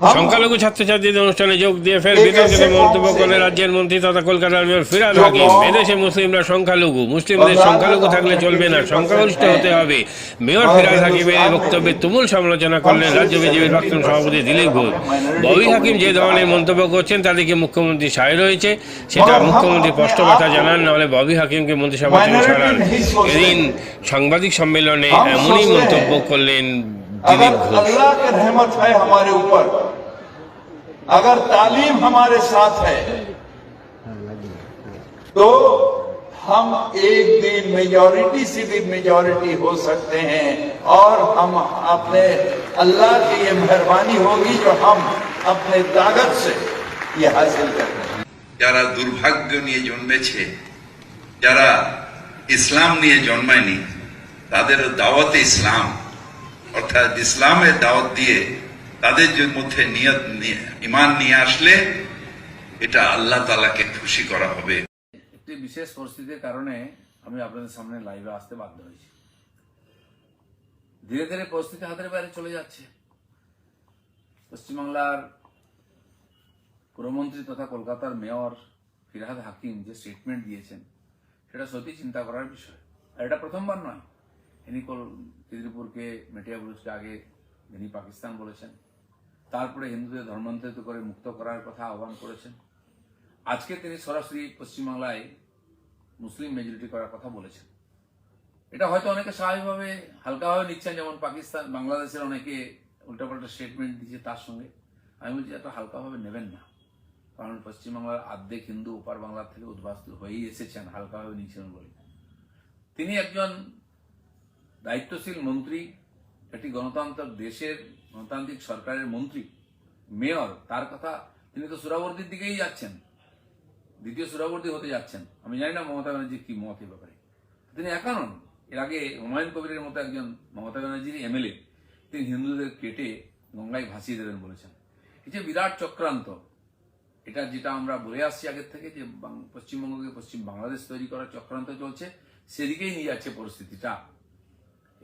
সংখ্যালঘু ছাত্রছাত্রীদের অনুষ্ঠানে যোগ দিয়ে ফের বিতর্কিত মন্তব্য করলেন রাজ্যের মন্ত্রী তথা কলকাতার মেয়র ফিরাদ হাকিম। এদেশে মুসলিমরা সংখ্যালঘু। মুসলিমদের সংখ্যালঘু থাকলে চলবে না। সংখ্যাগরিষ্ঠ হতে হবে। মেয়র ফিরাদ হাকিমের এই বক্তব্যে তুমুল সমালোচনা করলেন রাজ্য বিজেপির প্রাক্তন সভাপতি দিলীপ ঘোষ। ববি হাকিম যে ধরনের মন্তব্য করছেন তাদের কি মুখ্যমন্ত্রী সায় রয়েছে। সেটা মুখ্যমন্ত্রী স্পষ্ট কথা জানান নাহলে ববি হাকিমকে মন্ত্রিসভা থেকে সরান এদিন সাংবাদিক সম্মেলনে এমনই মন্তব্য করলেন দিলীপ ঘোষ। اگر تعلیم ہمارے ساتھ ہے، تو ہم ایک دن میجورٹی سے بھی میجورٹی ہو سکتے ہیں اور ہم اپنے اللہ کی یہ مہربانی ہوگی جو ہم اپنے طاقت سے یہ حاصل کر رہے ہیں۔ نیے جنمے নিয়ে জন্মেছে اسلام نیے নিয়ে জন্মায়নি তাদের দাওয়াতে ইসলাম অর্থাৎ اسلام دعوت دیئے۔ তাদের মধ্যে নিয়ত ইমান নিয়ে আসলে এটা আল্লাহ তালাকে খুশি করা হবে। একটি বিশেষ পরিস্থিতির কারণে আমি আপনাদের সামনে লাইভে আসতে বাধ্য হয়েছি। ধীরে ধীরে পরিস্থিতি হাতের বাইরে চলে যাচ্ছে। পশ্চিমবাংলার পুরমন্ত্রী তথা কলকাতার মেয়র ফিরহাদ হাকিম যে স্টেটমেন্ট দিয়েছেন, সেটা সত্যি চিন্তা করার বিষয়। আর এটা প্রথমবার নয়। কল ত্রিপুরকে মেটিয়াবুরুজকে আগে তিনি পাকিস্তান বলেছেন তারপরে হিন্দুদের ধর্মান্তরিত করে মুক্ত করার কথা আহ্বান করেছেন। আজকে তিনি সরাসরি পশ্চিমবাংলায় মুসলিম মেজরিটি করার কথা বলেছেন। এটা হয়তো অনেকে স্বাভাবিকভাবে হালকাভাবে নিচ্ছেন, যেমন পাকিস্তান, বাংলাদেশের অনেকে উল্টাপাল্টা স্টেটমেন্ট দিচ্ছে তার সঙ্গে। আমি বলছি, এত হালকাভাবে নেবেন না। কারণ পশ্চিমবাংলার আর্ধেক হিন্দু, ওপার বাংলার থেকে উদ্বাস্তু হয়েই এসেছেন, হালকাভাবে নিচ্ছেন বলে। তিনি একজন দায়িত্বশীল মন্ত্রী, একটি গণতন্ত্র দেশের গণতান্ত্রিক সরকারের মন্ত্রী, মেয়র, তার কথা তিনি তো সুরাবর্তীর দিকেই যাচ্ছেন। দ্বিতীয় সুরাবর্তী হতে যাচ্ছেন। আমি জানি না মমতা ব্যানার্জির কি মত ব্যাপারে। তিনি একা নন। এর আগে হুমায়ুন কবিরের মতো একজন মমতা ব্যানার্জির এমএলএ তিনি হিন্দুদের কেটে গঙ্গায় ভাসিয়ে দেবেন বলেছেন। এই যে বিরাট চক্রান্ত, এটা যেটা আমরা বলে আসছি আগের থেকে যে পশ্চিমবঙ্গকে পশ্চিম বাংলাদেশ তৈরি করার চক্রান্ত চলছে, সেদিকেই নিয়ে যাচ্ছে পরিস্থিতিটা।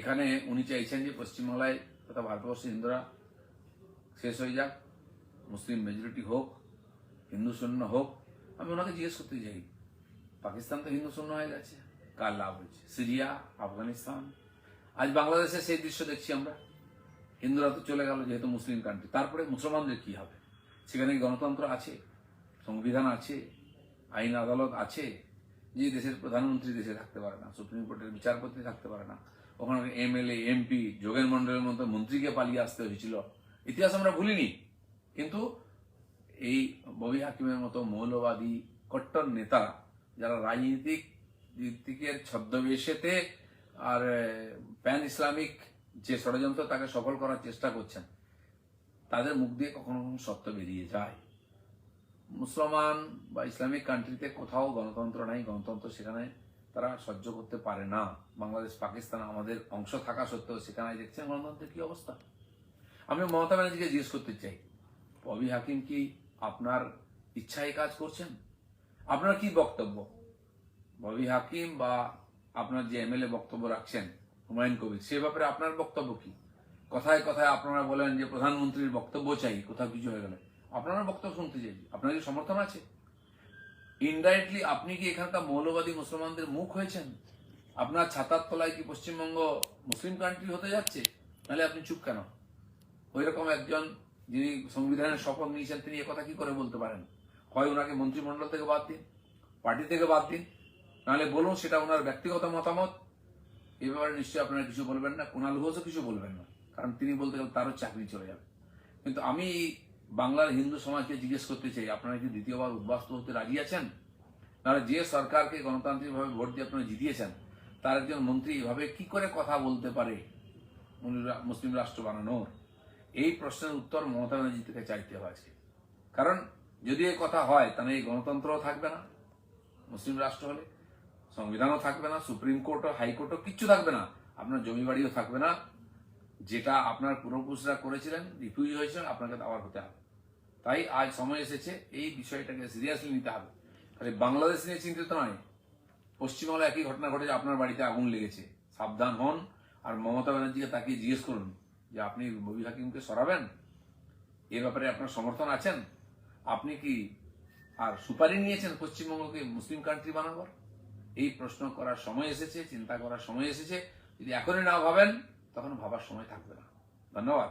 এখানে উনি চাইছেন যে পশ্চিমবাংলায় তথা ভারতবর্ষের হিন্দুরা শেষ হয়ে যাক, মুসলিম মেজরিটি হোক, হিন্দু শূন্য হোক, আমি ওনাকে জিজ্ঞেস করতে চাই, পাকিস্তান তো হিন্দু শূন্য হয়ে গেছে, কার লাভ হয়েছে? সিরিয়া, আফগানিস্তান? আজ বাংলাদেশে সেই দৃশ্য দেখছি আমরা, হিন্দুরা তো চলে গেল যেহেতু মুসলিম কান্ট্রি তারপরে মুসলমানদের কি হবে? সেখানে গণতন্ত্র আছে? সংবিধান আছে? আইন আদালত আছে? যে দেশের প্রধানমন্ত্রী দেশে থাকতে পারে না, সুপ্রিম কোর্টের বিচারপতি থাকতে পারে না ওখানে এমএলএ, এমপি, যোগেন মন্ডলের মতো মন্ত্রীকে পালিয়ে আসতে হয়েছিল। ইতিহাস আমরা ভুলিনি। কিন্তু এই ববি হাকিমের মতো মৌলবাদী, কট্টর নেতারা যারা রাজনীতিক দিকের ছদ্মবেশেতে আর প্যান ইসলামিক যে ষড়যন্ত্র তাকে সফল করার চেষ্টা করছেন, তাদের মুখ দিয়ে কখনো কখনো সত্য বেরিয়ে যায়। মুসলমান বা ইসলামিক কান্ট্রিতে কোথাও গণতন্ত্র নাই, গণতন্ত্র সেখানে তারা সহ্য করতে পারে না। বাংলাদেশ, পাকিস্তান আমাদের অংশ থাকা সত্ত্বেও সেখানে দেখছেন গণতন্ত্রের কি অবস্থা? আমি মমতা ব্যানার্জিকে জিজ্ঞেস করতে চাই ববি হাকিম কি আপনার ইচ্ছায় কাজ করছেন? আপনার কি বক্তব্য? ববি হাকিম বা আপনার যে এমএলএ বক্তব্য রাখছেন, হুমায়ুন কবির, সে ব্যাপারে আপনার বক্তব্য কি? কথায় কথায় আপনারা বলেন যে প্রধানমন্ত্রীর বক্তব্য চাই, কোথাও কিছু হয়ে গেলে। আপনার বক্তব্য শুনতে চাই আপনার কি সমর্থন আছে? ইনডাইরেক্টলি আপনি কি এখানকার মৌলবাদী মুসলমানদের মুখ হয়েছেন? আপনার ছাতার তলায় কি পশ্চিমবঙ্গ মুসলিম কান্ট্রি হতে যাচ্ছে? নাহলে আপনি চুপ কেন? ওই রকম একজন যিনি সংবিধানের শপথ নিয়েছেন, তিনি কথা কি করে বলতে পারেন? হয় ওনাকে মন্ত্রিমণ্ডল থেকে বাদ দিন, পার্টি থেকে বাদ দিন, নাহলে বলুন সেটা ওনার ব্যক্তিগত মতামত। এ ব্যাপারে নিশ্চয়ই আপনারা কিছু বলবেন না, কুণাল ঘোষও কিছু বলবেন না, কারণ তিনি বলতে গেলে তারও চাকরি চলে যাবে। কিন্তু আমি বাংলার হিন্দু সমাজকে জিজ্ঞেস করতে চাই, আপনারা কি দ্বিতীয়বার উদ্বাস্ত হতে রাজি আছেন? নাহলে যে সরকারকে গণতান্ত্রিকভাবে ভোট দিয়ে আপনারা জিতিয়েছেন, তার একজন মন্ত্রী এভাবে কি করে কথা বলতে পারে মুসলিম রাষ্ট্র বানানোর? এই প্রশ্নের উত্তর মমতা ব্যানার্জি থেকে চাইতে হয় আজকে। কারণ যদি এই কথা হয়, তাহলে এই গণতন্ত্রও থাকবে না, মুসলিম রাষ্ট্র হলে। সংবিধানও থাকবে না, সুপ্রিম কোর্টও, হাইকোর্টও কিচ্ছু থাকবে না, আপনার জমি বাড়িও থাকবে না। যেটা আপনার পূর্বপুরুষরা করেছিলেন রিফিউজি হয়েছিলেন আপনাকে আবার হতে হবে। তাই আজ সময় এসেছে, এই বিষয়টাকে সিরিয়াসলি নিতে হবে। খালি বাংলাদেশ নিয়ে চিন্তিত নয়। পশ্চিমবাংলায় একই ঘটনা ঘটেছে, আপনার বাড়িতে আগুন লেগেছে। সাবধান হন আর মমতা ব্যানার্জিকে তাকিয়ে জিজ্ঞেস করুন যে আপনি মবির হাকিমকে সরাবেন? এ ব্যাপারে আপনার সমর্থন আছেন? আপনি কি আর সুপারি নিয়েছেন পশ্চিমবঙ্গকে মুসলিম কান্ট্রি বানাবার? এই প্রশ্ন করার সময় এসেছে, চিন্তা করার সময় এসেছে। যদি এখনই না ভাবেন, তখন ভাবার সময় থাকবে না। ধন্যবাদ।